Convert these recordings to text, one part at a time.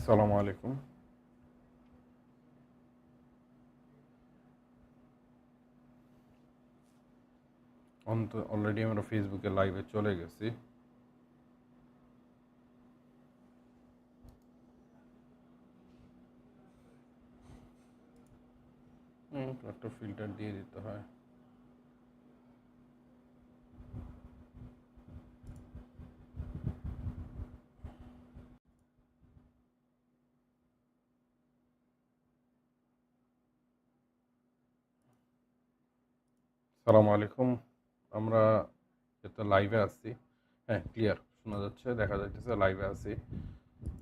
আসসালামু আলাইকুম অন্ত অলরেডি আমরা ফেসবুকে লাইভে চলে গেছি হুম, একটা ফিল্টার দিয়ে দিতে হয় সালামু আলাইকুম। আমরা যেহেতু লাইভে আসছি হ্যাঁ ক্লিয়ার শোনা যাচ্ছে, দেখা যাইতেছে লাইভে আছি।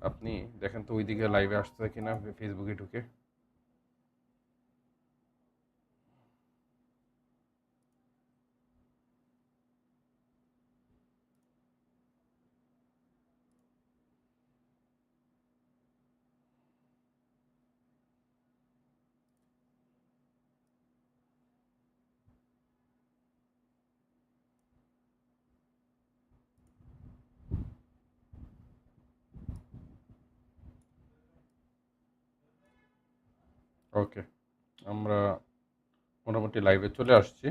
আপনি দেখেন তো ওইদিকে লাইভে আসছে কিনা ফেসবুকে ঢুকে। ওকে আমরা মোটামুটি লাইভে চলে আসছি।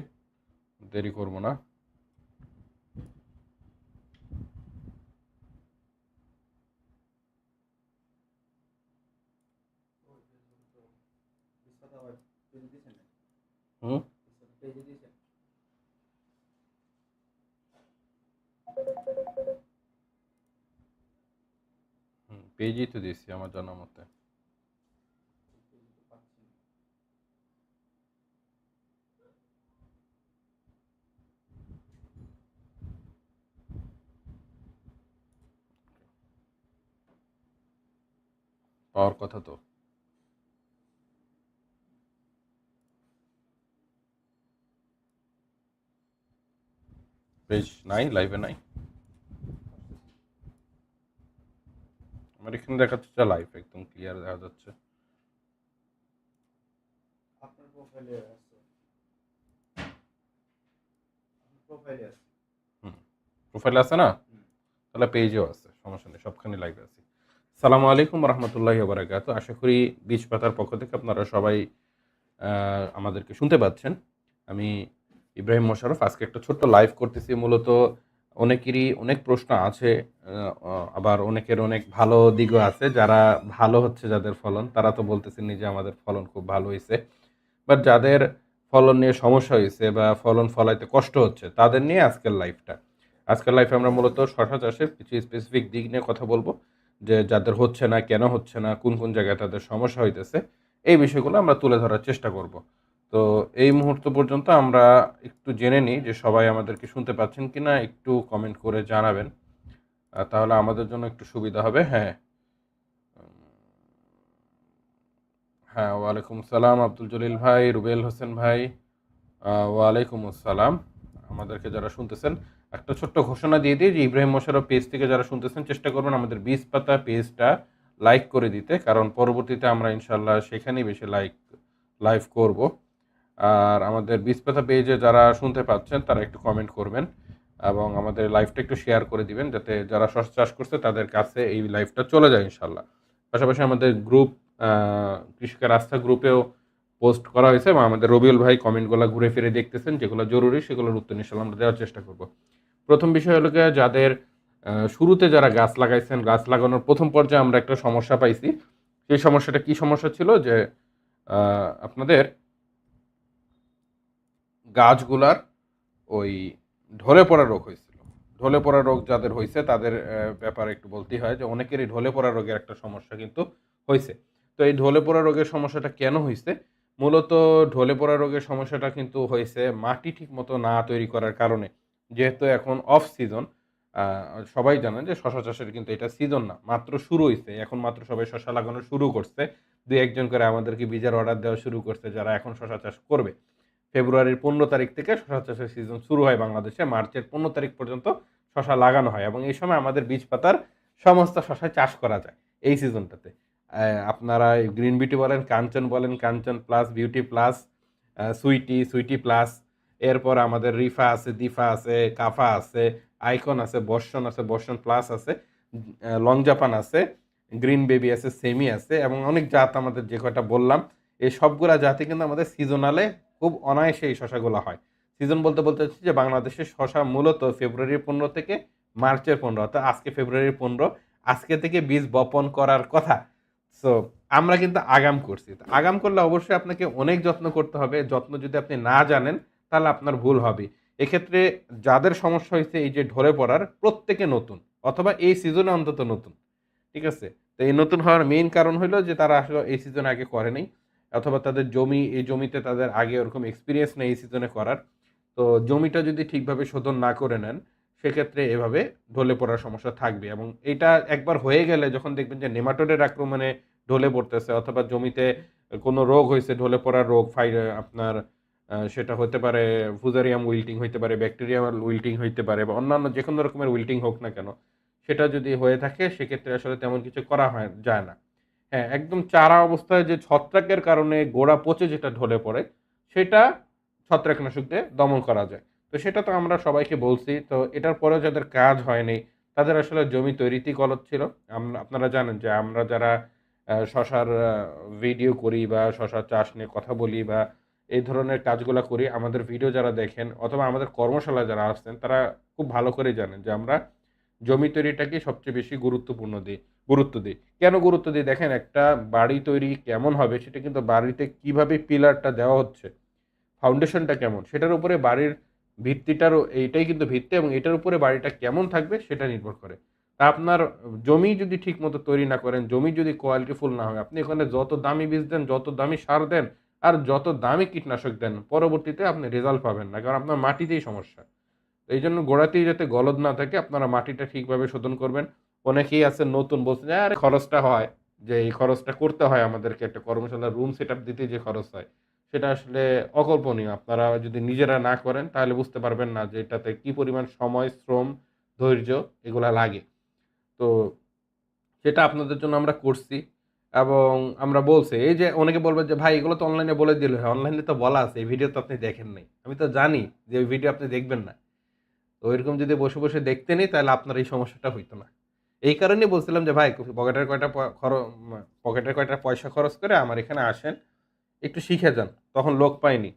দেরি করব না। হুম? পেজই তো দিয়েছি আমার জানা মতে। পাওয়ার কথা তো। পেজ নাই লাইভে নাই। আমার এখানে দেখাচ্ছে লাইভ একদম ক্লিয়ার দেখা যাচ্ছে। আপনার প্রোফাইলে আছে। প্রোফাইলে আছে। প্রোফাইলে আছে না? তাহলে পেজেও আছে সমস্যা নেই সবখানে লাইভে আছে। সালামু আলাইকুম রহমতুল্লাহি বারাকাত আশা করি বীজ পাতার পক্ষ থেকে আপনারা সবাই আমাদেরকে শুনতে পাচ্ছেন। আমি ইব্রাহিম মোশারফ আজকে একটা ছোট্ট লাইভ করতেছি। মূলত অনেকেরই অনেক প্রশ্ন আছে আবার অনেকের অনেক ভালো দিকও আছে। যারা ভালো হচ্ছে যাদের ফলন, তারা তো বলতেছেন যে আমাদের ফলন খুব ভালো হয়েছে বাট যাদের ফলন নিয়ে সমস্যা হয়েছে বা ফলন ফলাইতে কষ্ট হচ্ছে, তাদের নিয়ে আজকের লাইফটা আজকের লাইফে আমরা মূলত শশা চাষের কিছু স্পেসিফিক দিক নিয়ে কথা বলব। যে যাদের হচ্ছে না, কেন হচ্ছে না, কোন কোন জায়গায় তাদের সমস্যা হইতেছে, এই বিষয়গুলো আমরা তুলে ধরার চেষ্টা করব। তো এই মুহূর্ত পর্যন্ত আমরা একটু জেনে নিই যে সবাই আমাদেরকে শুনতে পাচ্ছেন কি না একটু কমেন্ট করে জানাবেন। তাহলে আমাদের জন্য একটু সুবিধা হবে। হ্যাঁ। হ্যাঁ ওয়ালাইকুম সালাম, আব্দুল জলিল ভাই, রুবেল হোসেন ভাই। ওয়ালাইকুম আসসালাম। আমাদেরকে যারা শুনতেছেন একটা ছোট্ট ঘোষণা দিয়ে দিই যে ইব্রাহিম মোশারফ পেজ থেকে যারা শুনতেছেন, চেষ্টা করবেন আমাদের বীজ পাতা পেজটা লাইক করে দিতে, কারণ পরবর্তীতে আমরা ইনশাল্লাহ সেখানেই বেশি লাইক লাইভ করব। আর আমাদের বীজ পাতা পেজে যারা শুনতে পাচ্ছেন, তারা একটু কমেন্ট করবেন এবং আমাদের লাইভটা একটু শেয়ার করে দিবেন, যাতে যারা শস্য চাষ করছে, তাদের কাছে এই লাইভটা চলে যায় ইনশাল্লাহ পাশাপাশি আমাদের গ্রুপ কৃষকের আস্থা গ্রুপেও পোস্ট করা হয়েছে এবং আমাদের রবিউল ভাই কমেন্টগুলো ঘুরে ফিরে দেখতেছেন, যেগুলো জরুরি সেগুলোর উত্তর ইনশাল্লাহ আমরা দেওয়ার চেষ্টা করব। প্রথম বিষয় হলো যাদের শুরুতে যারা গাছ লাগাইছেন, গাছ লাগানোর প্রথম পর্যায়ে আমরা একটা সমস্যা পাইছি। সেই সমস্যাটা কি সমস্যা ছিল যে আপনাদের গাছগুলার ওই ঢলে পড়া রোগ হয়েছিল। ঢলে পড়া রোগ যাদের হয়েছে, তাদের ব্যাপারে একটু বলতেই হয় যে অনেকেরই ঢলে পড়া রোগের একটা সমস্যা কিন্তু হয়েছে। তো এই ঢলে পড়া রোগের সমস্যাটা কেন হয়েছে? মূলত ঢলে পড়া রোগের সমস্যাটা কিন্তু হয়েছে মাটি ঠিক মতো না তৈরি করার কারণে। যেহেতু এখন অফ সিজন সবাই জানেন যে শশা চাষের কিন্তু এটা সিজন না, মাত্র শুরু হয়েছে এখন মাত্র সবাই শশা লাগানো শুরু করছে। দু একজন করে আমাদেরকে বীজের অর্ডার দেওয়া শুরু করছে যারা এখন শশা চাষ করবে। ফেব্রুয়ারির পনেরো তারিখ থেকে শশা চাষের সিজন শুরু হয় বাংলাদেশে। মার্চের পনেরো তারিখ পর্যন্ত শশা লাগানো হয় এবং এই সময় আমাদের বীজ পাতার সমস্ত শশায় চাষ করা যায় এই সিজনটাতে আপনারা গ্রিন বিউটি বলেন কাঞ্চন বলেন Kanchan plus beauty plus sweety sweety plus এরপর আমাদের রিফা আছে দিফা আছে কাফা আছে আইকন আছে বর্ষণ আছে বর্ষণ প্লাস আছে লং জাপান আছে গ্রিন বেবি আছে সেমি আছে, এবং অনেক জাত আমাদের যে কয়টা বললাম, এই সবগুলা জাতি কিন্তু আমাদের সিজনালে খুব অনায়াসে এই শশাগুলো হয়। সিজন বলতে বলতে হচ্ছে যে বাংলাদেশের শশা মূলত ফেব্রুয়ারির পনেরো থেকে মার্চের পনেরো, অর্থাৎ আজকে ফেব্রুয়ারির পনেরো, আজকে থেকে বীজ বপন করার কথা সো আমরা কিন্তু আগাম করছি। আগাম করলে অবশ্যই আপনাকে অনেক যত্ন করতে হবে। যত্ন যদি আপনি না জানেন, তাহলে আপনার ভুল হবে। এক্ষেত্রে যাদের সমস্যা হয়েছে, এই যে ঢলে পড়ার, প্রত্যেকে নতুন, অথবা এই সিজনে অন্তত নতুন। ঠিক আছে? তো এই নতুন হওয়ার মেইন কারণ হলো যে, তারা আসলে এই সিজনে আগে করে নাই, অথবা তাদের জমি, এই জমিতে তাদের আগে ওরকম এক্সপিরিয়েন্স নেই এই সিজনে করার। তো জমিটা যদি ঠিকভাবে শোধন না করে নেন সেক্ষেত্রে এভাবে ঢলে পড়ার সমস্যা থাকবে এবং এটা একবার হয়ে গেলে যখন দেখবেন যে নেমাটোডের আক্রমণে ঢলে পড়তেছে অথবা জমিতে কোনো রোগ হয়েছে, ঢলে পড়ার রোগ, ফাই আপনার সেটা হতে পারে ফুজারিয়াম উইল্টিং হইতে পারে ব্যাকটেরিয়াম উইল্টিং হইতে পারে বা অন্যান্য যে কোনো রকমের উইল্টিং হোক না কেন, সেটা যদি হয়ে থাকে সেক্ষেত্রে আসলে তেমন কিছু করা হয় যায় না। হ্যাঁ একদম চারা অবস্থায় যে ছত্রাকের কারণে গোড়া পচে যেটা ঢলে পড়ে, সেটা ছত্রাকনাশক দিয়ে দমন করা যায়। তো সেটা তো আমরা সবাইকে বলছি। তো এটার পরেও যাদের কাজ হয়নি, তাদের আসলে জমি তৈরিতেই গলত ছিল। আপনারা জানেন যে আমরা যারা শশার ভিডিও করি বা শশার চাষ নিয়ে কথা বলি বা এই ধরনের কাজগুলো করি, আমাদের ভিডিও যারা দেখেন অথবা আমাদের কর্মশালায় যারা আসছেন, তারা খুব ভালো করে জানেন যে আমরা জমি তৈরিটাকে সবচেয়ে বেশি গুরুত্বপূর্ণ দিই, গুরুত্ব দিই। কেন গুরুত্ব দিই? দেখেন একটা বাড়ি তৈরি কেমন হবে, সেটা কিন্তু বাড়িতে কীভাবে পিলারটা দেওয়া হচ্ছে ফাউন্ডেশনটা কেমন, সেটার উপরে বাড়ির ভিত্তিটারও এইটাই কিন্তু ভিত্তি এবং এটার উপরে বাড়িটা কেমন থাকবে সেটা নির্ভর করে। তা আপনার জমি যদি ঠিক মতো তৈরি না করেন, জমি যদি কোয়ালিটিফুল না হয়, আপনি এখানে যত দামি বীজ দেন, যত দামি সার দেন আর যত দামি কীটনাশক দেন, পরবর্তীতে আপনি রেজাল্ট পাবেন না, কারণ আপনার মাটিতেই সমস্যা। এই জন্য গোড়াতেই যাতে গলদ না থাকে, আপনারা মাটিটা ঠিকভাবে শোধন করবেন। অনেকেই আছে নতুন বলছেন, আরে খরচটা হয়। যে এই খরচটা করতে হয় আমাদেরকে, একটা কর্মশালার রুম সেট দিতে যে খরচ হয়। সেটা আসলে অকল্পনীয়। আপনারা যদি নিজেরা না করেন, তাহলে বুঝতে পারবেন না যে এটাতে কি পরিমাণ সময়, শ্রম, ধৈর্য এগুলা লাগে। তো সেটা আপনাদের জন্য আমরা করছি এবং আমরা বলছি, এই যে অনেকে বলবে যে, ভাই, এগুলো তো অনলাইনে বলে দিলে। হয় অনলাইনে তো বলা আছে, এই ভিডিও তো আপনি দেখেন নাই। আমি তো জানি যে ওই ভিডিও আপনি দেখবেন না। তো ওইরকম যদি বসে বসে দেখতে নেই, তাহলে আপনার এই সমস্যাটা হইতো না। এই কারণে বলছিলাম যে, ভাই, পকেটের কয়টা খরচ, পকেটের কয়টা পয়সা খরচ করে আমার এখানে আসেন একটু শিখে যান, তখন লোক পাইনি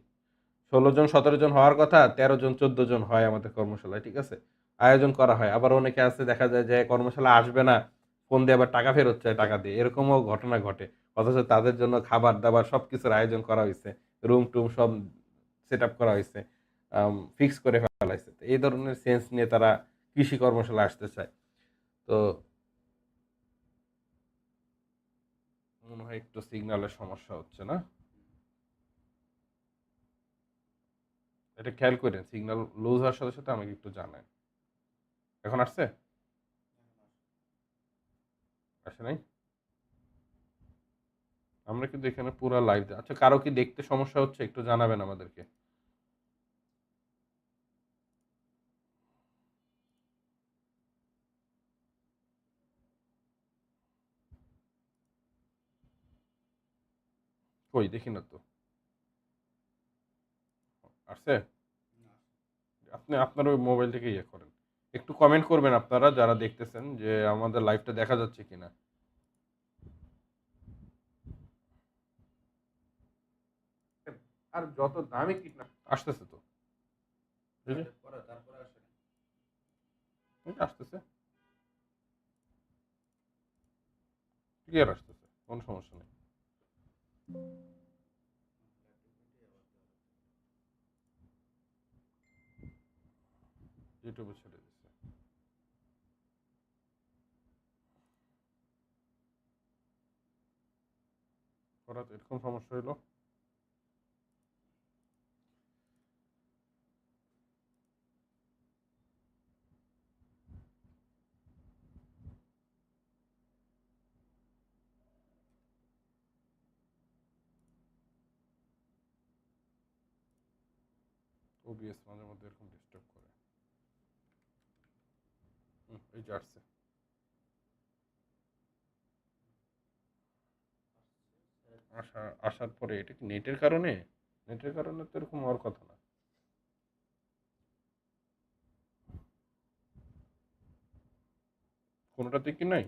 ষোলো জন, সতেরো জন হওয়ার কথা, তেরো জন, চোদ্দ জন হয় আমাদের কর্মশালায়, ঠিক আছে? আয়োজন করা হয়। আবার অনেকে আছে, দেখা যায় যে কর্মশালা আসবে না, ফোন দিয়ে আবার টাকা ফেরত চায়, টাকা দিয়ে। এরকমও ঘটনা ঘটে। অথচ তাদের জন্য খাবার দাবার সব কিছুর আয়োজন করা হয়েছে। রুম টুম সব সেট আপ করা হয়েছে ফিক্স করে ফেলা এই ধরনের সেন্স নিয়ে তারা কৃষি কর্মশালা আসতে চায়। তো মনে হয় একটু সিগন্যালের সমস্যা হচ্ছে না? এটা খেয়াল করেন সিগন্যাল লুজ হওয়ার সাথে সাথে আমাকে একটু জানায়। এখন আসছে? আসে নাই? আমরা কিন্তু এখানে পুরো লাইভ আচ্ছা কারও কি দেখতে সমস্যা হচ্ছে? একটু জানাবেন আমাদেরকে। কই, দেখি না তো। আসছে আপনি আপনার ওই মোবাইল থেকে ইয়ে করেন। একটু কমেন্ট করবেন আপনারা যারা দেখতেছেন যে আমাদের লাইভটা দেখা যাচ্ছে কিনা। আর যত দামি কীটনাশক আসতেছে তো। আসতেছে। ক্লিয়ার আসতেছে কোনো সমস্যা নেই। ইউটিউবে ছেড়ে হঠাৎ এরকম সমস্যা হইল? ওবিএস মাঝে মধ্যে এরকম ডিস্টার্ব করে। এই আসা, আসার পরে এটা কি নেটের কারণে? নেটের কারণে তো এরকম হওয়ার কথা না। কোনোটাতে কি নাই?